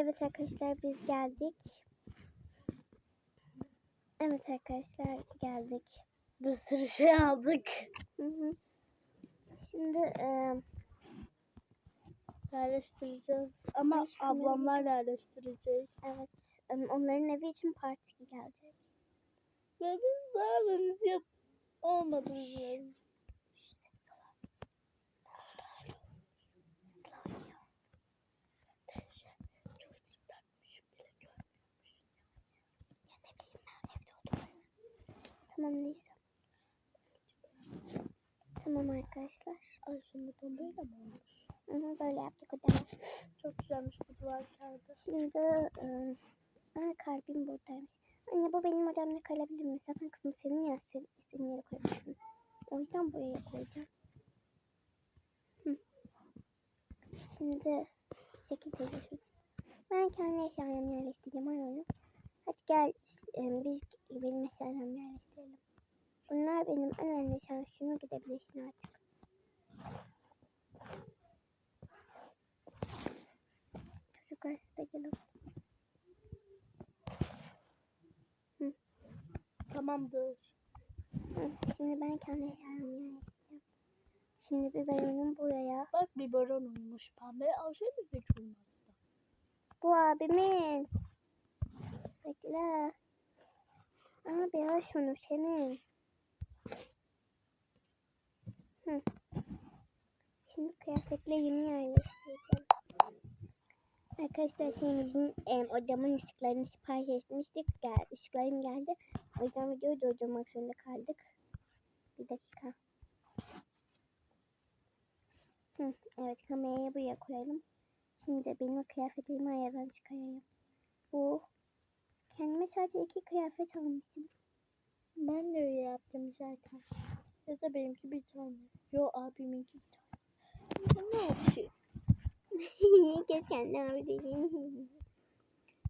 Evet arkadaşlar biz geldik. Evet arkadaşlar geldik. Bir sürü şey aldık. Şimdi e, Yerleştireceğiz. Ama şunları ablamlar yerleştirecek. evet onların evi için partiki gelecek. Biz daha henüz yap olmadı Tamam neyse. Tamam arkadaşlar. Ay şimdi böyle mi olmuş? Hı, böyle yaptık o zaman. Çok güzelmiş bu duvar kağıdı. Şimdi e, aa, kalbim buradaymış. Anne bu benim odamda kalabilir mi? Zaten kızım senin ya sen istediğin yere koyabilirsin. O yüzden buraya koyacağım. Hı. Şimdi çekil teyze şu. Ben kendi eşyalarımı yerleştireceğim ayağını. Hadi gel e, biz benim eşyalarımı yerleştirelim. Bunlar benim en önemli. Şunu gidebilirsin artık. Çocuklar siz de gelin. Tamamdır. Hı, Şimdi ben kendi eşyalarımı yerleştireceğim. Şimdi biberonum buraya. Bak bir baron olmuş pembe. Avşar bebek olmadı. Bu abimin. Bekle. Abi ya şunu senin. Hı. Şimdi kıyafetlerimi yerleştireceğim. Arkadaşlar şeyimizin em, odamın ışıklarını sipariş etmiştik. Gel, ışıklarım geldi. O yüzden videoyu durdurmak zorunda kaldık. Bir dakika. Hı, evet kamerayı buraya koyalım. Şimdi benim kıyafetlerimi ayardan çıkarayım. Bu kendime sadece iki kıyafet almışım. Ben de öyle yaptım zaten. Ya da benimki bir tane. Yo abiminki bir tane. Ne oldu? Kes kendi abi dediğini.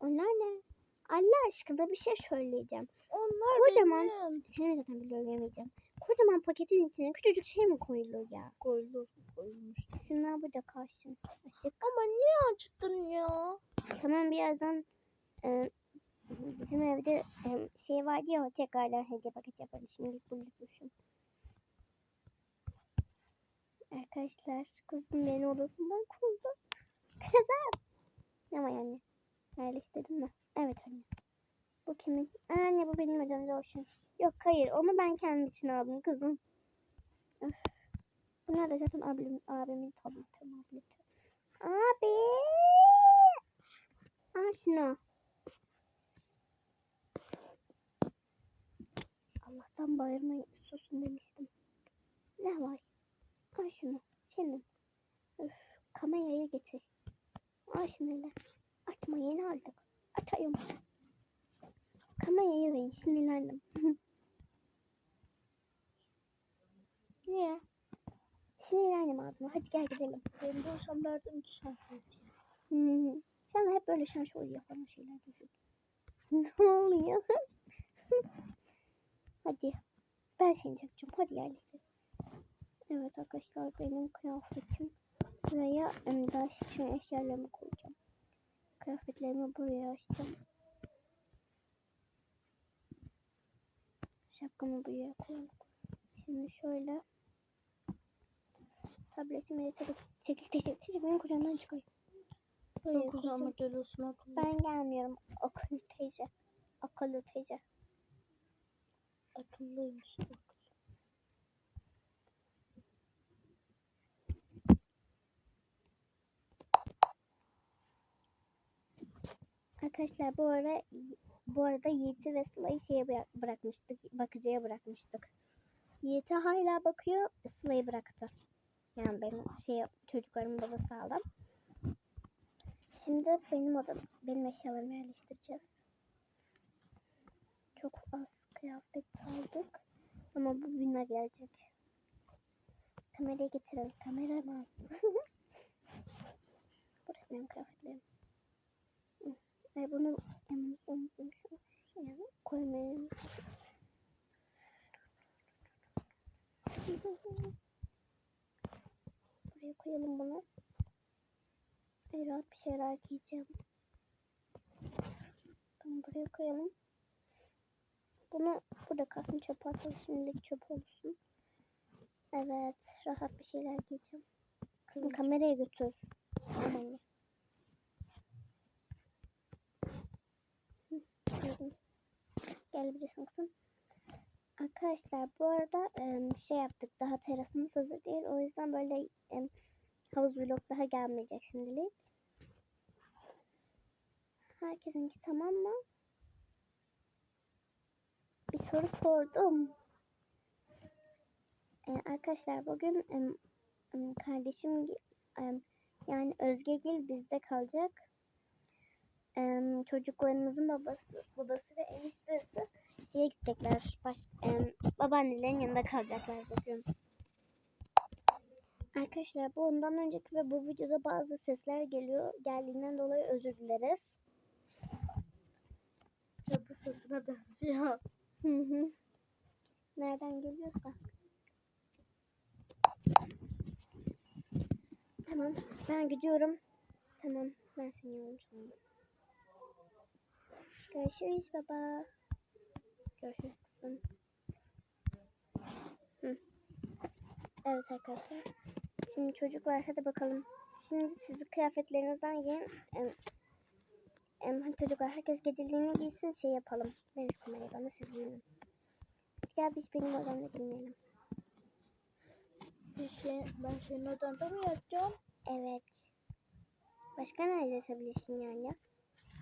Onlar ne? Allah aşkına bir şey söyleyeceğim. Onlar Kocaman. benim. Seni zaten biliyorum yemeyeceğim. Kocaman paketin içine küçücük şey mi koyulur ya? Koyulur. Koyulmuş. Şunlar burada kalsın. Açık. Ama niye açtın ya? Tamam birazdan e, bizim evde e, şey vardı ya tekrardan hediye paket yaparız. Şimdi bulmuşum. Arkadaşlar kızım beni odasından kovdu. Kızım. Ama yani yerleştirdin mi? Evet anne. Bu kimin? Anne bu benim odamda olsun. Yok hayır onu ben kendim için aldım kızım. Öf. Bunlar da zaten abim, abimin tableti. tableti. Abi. Al şunu. Allah'tan bağırmayın susun demiştim. Ne var? Al şunu. Senin. Öf, kamerayı getir. Al hele. Atma yeni aldık. Atayım. Kamerayı verin sinirlendim. Niye? Sinirlendim abime. Hadi gel gidelim. Benim de olsam derdim ki Hmm. Sen hep böyle şans oluyor falan şeyler düşün. ne oluyor? Hadi. Ben seni çekeceğim. Hadi yerleştir. Evet arkadaşlar benim kıyafetim. Buraya em, ders için eşyalarımı koyacağım. Kıyafetlerimi buraya açacağım. Şapkamı buraya koyalım. Şimdi şöyle. Tabletimi de tabii çekil çekil çekil benim kucağımdan çıkayım. Çok uzanma geliyorsun akıllı. Ben gelmiyorum. Akıllı teyze. Akıllı teyze. Akıllıymış. Çok. Arkadaşlar bu ara bu arada Yiğit'i ve Sıla'yı şeye bırak- bırakmıştık. Bakıcıya bırakmıştık. Yiğit'e hala bakıyor. Sıla'yı bıraktı. Yani benim şey çocuklarımın babası aldı. Şimdi benim odam, benim eşyalarımı yerleştireceğiz. Çok az kıyafet aldık. Ama bu bina gelecek. Kamerayı getirelim. Kameraman. Burası benim kıyafetlerim. Ay bunu hemen unutmuşum. Yani koymayayım. Buraya koyalım bunu. Ay rahat bir şeyler giyeceğim. Tamam, buraya koyalım. Bunu burada kalsın çöpe atalım. Şimdilik çöp olsun. Evet. Rahat bir şeyler giyeceğim. Kızım kameraya götür. Anne. Hı, giydim. Gelebilirsin kızım. Arkadaşlar bu arada şey yaptık. Daha terasımız hazır değil. O yüzden böyle havuz vlog daha gelmeyecek şimdilik. Herkesinki tamam mı? Bir soru sordum. Ee, arkadaşlar bugün kardeşim yani Özgegil bizde kalacak. Em, çocuklarımızın babası babası ve eniştesi şeye gidecekler. Baş, em, babaannelerin yanında kalacaklar bugün. Arkadaşlar bu ondan önceki ve bu videoda bazı sesler geliyor. Geldiğinden dolayı özür dileriz. Cadı sesine benziyor. Hı hı. Nereden geliyorsa. Tamam. Ben gidiyorum. Tamam. Ben seni yollayacağım. Görüşürüz baba. Görüşürüz kızım. Hı. Evet arkadaşlar. Şimdi çocuklar hadi bakalım. Şimdi sizi kıyafetlerinizden giyin. Em, em, çocuklar herkes geceliğini giysin şey yapalım. Ben şu kamerayı bana siz giyinin. Gel biz benim odamda giyinelim. Şey, ben senin odanda mı yatacağım? Evet. Başka nerede yatabilirsin yani?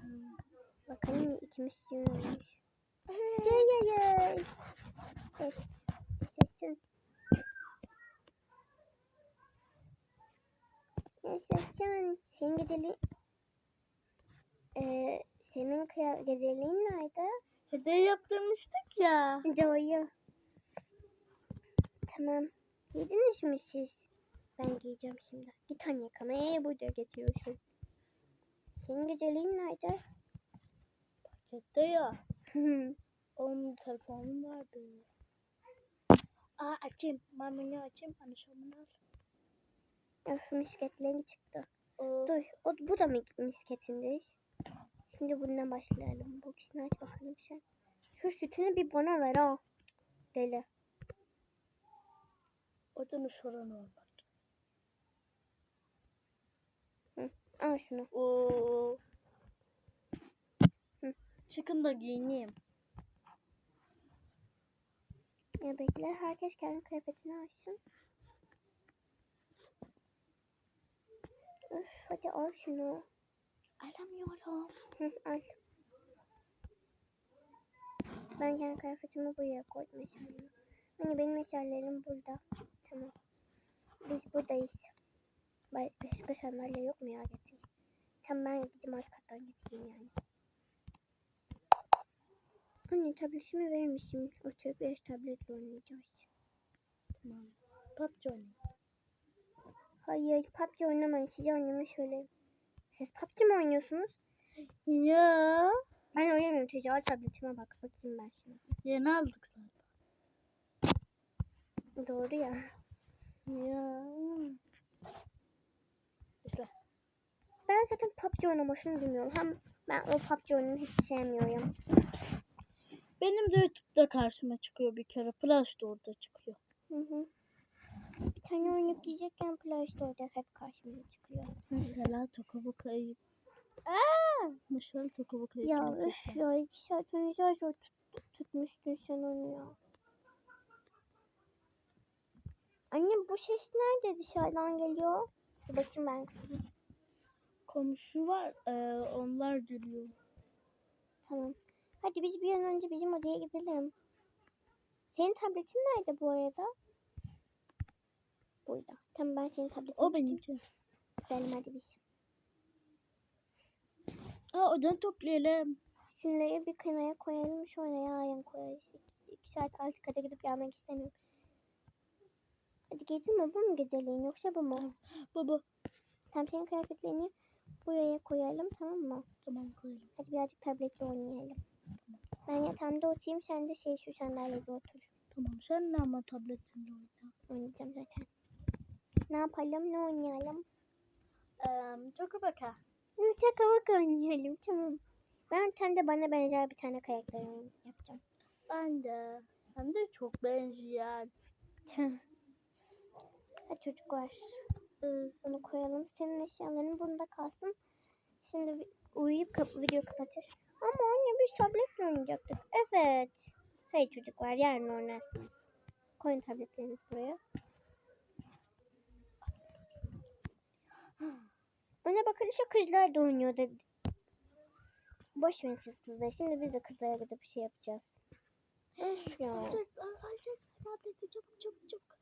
Hmm. Bakalım ikimiz düğün olmuş. Serious. Yes. Yaşasın. Yaşasın. Senin geceli... Ee, senin kıya... geceliğin nerede? Hediye yaptırmıştık ya. Doğru. Tamam. Giydiniz mi siz? Ben giyeceğim şimdi. Git anne kamerayı burada getiriyorsun. Senin geceliğin nerede? Pakette ya. Onun telefonum vardı. Aa açayım. Mamını açayım. Anlaşılmını al. Nasıl misketlerin çıktı. O, Dur. O, bu da mı misketindir? Şimdi bundan başlayalım. Bu kişini aç bakalım sen. Şu sütünü bir bana ver ha. Deli. o da mı sorun olmadı? Al şunu. Oo. Çıkın da giyineyim. Ya bekle. Herkes kendi kıyafetini açsın. Üf, hadi al şunu. Alamıyorum. Al. Ben kendi kıyafetimi buraya koydum eşyalarımı. Hani benim eşyalarım burada. Tamam. Biz buradayız. Ba- Başka sandalye yok mu ya getir. Tamam ben gideyim alt kattan getireyim yani. Anne tabletimi verir misin? Oturup biraz tabletle oynayacağız. Tamam. PUBG oynayayım. Hayır PUBG oynamayın. Size oynamaya şöyle. Siz PUBG mi oynuyorsunuz? Ya. Ben oynamıyorum çocuğa. Al tabletime bak. Bakayım ben şuna. Yeni aldık zaten. Doğru ya. Ya. İşte. Ben zaten PUBG oynamasını bilmiyorum. Hem ben o PUBG oyununu hiç sevmiyorum. Benim de YouTube'da karşıma çıkıyor bir kere. Flash da orada çıkıyor. Hı hı. Bir tane oyun yükleyecekken Play Store'da hep karşıma çıkıyor. Mesela Tokaboka Eyüp. Aaa! Mesela Tokaboka Eyüp. Ya üf ya iki saat önce şarj tut, tutmuştun sen onu ya. Anne bu ses nerede dışarıdan geliyor? Bir bakayım ben kızım. Komşu var. Ee, onlar geliyor. Tamam. Hadi biz bir an önce bizim odaya gidelim. Senin tabletin nerede bu arada? Burada. Tamam ben senin tabletini O tutayım. benimki. Gidelim hadi biz. Aa odan toplayalım. Şunları bir kenara koyalım. Sonra yarın koyarız. İki, saat alt kata gidip gelmek istemiyorum. Hadi gezi mi? Bu mu geceliğin yoksa bu mu? Baba. Tam senin kıyafetlerini buraya koyalım tamam mı? Tamam koyalım. Hadi birazcık tabletle oynayalım. Ben yatağımda oturayım sen de şey şu sandalyede otur. Tamam sen ne ama tabletinle oyna. Oynayacağım zaten. Ne yapalım ne oynayalım? Ee, Tokabaka. Uçak havak oynayalım tamam. Ben kendi bana benzer bir tane karakter yapacağım. Ben de. Hem de çok benzeyen. Hadi çocuklar. Ee, Bunu koyalım. Senin eşyaların bunda kalsın. Şimdi uyuyup kap video kapatır. Ama anne biz tabletle oynayacaktık. Evet. Hey çocuklar yarın oynarsınız. Koyun tabletlerinizi buraya. Ona bakılışa kızlar da oynuyor dedi. Boş verin siz kızlar. Şimdi biz de kızlara gidip bir şey yapacağız. Öf ya. Alacaklar tableti çabuk çabuk çabuk.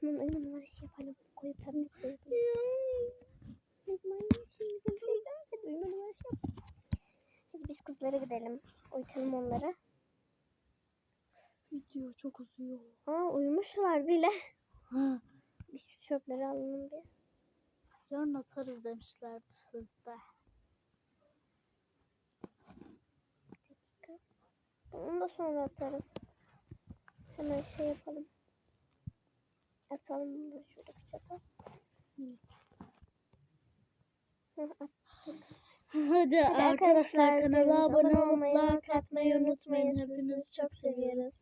Tamam oyun numarası yapalım. Koyup tabletle yapalım. Ne zaman şimdi görüşeceğiz. Uyuma numarası yap. Hadi biz kızlara gidelim. Uyutalım onları. Video çok uzuyor. Aa uyumuşlar bile. Ha, Biz şu çöpleri alalım bir. yarın atarız demişlerdi sözde. Onu da sonra atarız. Hemen şey yapalım. Atalım bunu da şuradaki çöpe. Hı, at. Hadi arkadaşlar, arkadaşlar kanala abone olmayı, like atmayı unutmayın. Hepinizi çok seviyoruz.